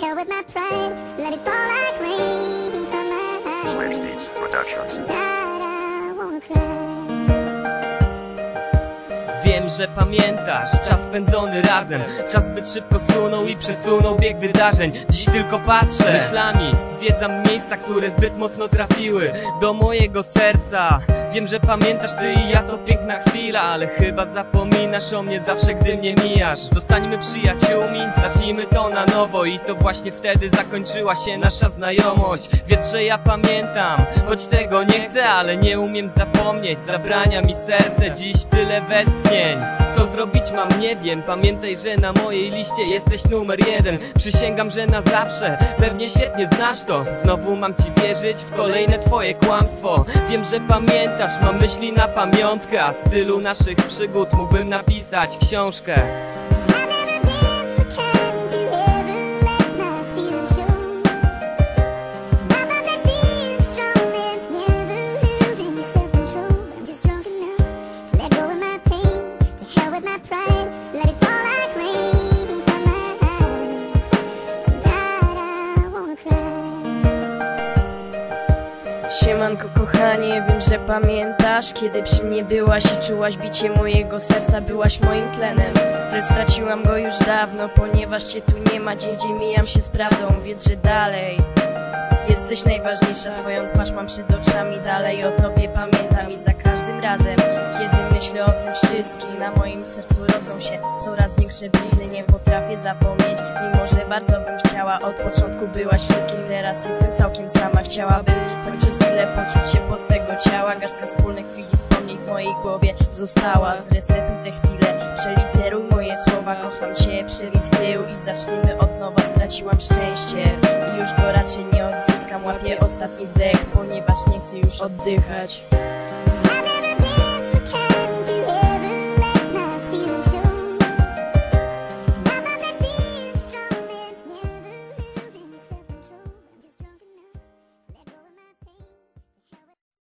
Hell with my pride, let it fall like rain from my eyes. States Productions. Wiem, że pamiętasz. Czas spędzony razem Czas zbyt szybko sunął i przesunął bieg wydarzeń. Dziś tylko patrzę. Myślami zwiedzam miejsca, które zbyt mocno trafiły Do mojego serca. Wiem, że pamiętasz ty i ja to piękna chwila Ale chyba zapominasz o mnie zawsze, gdy mnie mijasz. Zostańmy przyjaciółmi, zacznijmy to na nowo I to właśnie wtedy zakończyła się nasza znajomość. Wiedz, że ja pamiętam, choć tego nie chcę Ale nie umiem zapomnieć, zabrania mi serce Dziś tyle westchnień. Co zrobić mam, nie wiem. Pamiętaj, że na mojej liście jesteś numer jeden. Przysięgam, że na zawsze Pewnie świetnie znasz to. Znowu mam ci wierzyć w kolejne twoje kłamstwo. Wiem, że pamiętasz, mam myśli na pamiątkę A stylu naszych przygód mógłbym napisać książkę Siemanko kochanie, wiem, że pamiętasz Kiedy przy mnie byłaś i czułaś bicie mojego serca Byłaś moim tlenem. Ale straciłam go już dawno Ponieważ cię tu nie ma, dzień w dzień mijam się z prawdą Wiedz, że dalej Jesteś najważniejsza, twoją twarz mam przed oczami Dalej o tobie pamiętam i za każdym razem Kiedy myślę o tym wszystkim. Na moim sercu rodzą się coraz większe blizny. Nie potrafię zapomnieć, mimo że bardzo bym chciała. Od początku byłaś wszystkim, teraz jestem całkiem sama. Chciałabym choć przez chwilę poczuć ciepło twego ciała. Garstka wspólnych chwili wspomnień w mojej głowie została. Zresetuj te chwile, przeliteruj moje słowa. Kocham cię, przewij w tył i zacznijmy od nowa. Straciłam szczęście i już go raczej nie odzyskam. Łapię ostatni wdech, ponieważ nie chcę już oddychać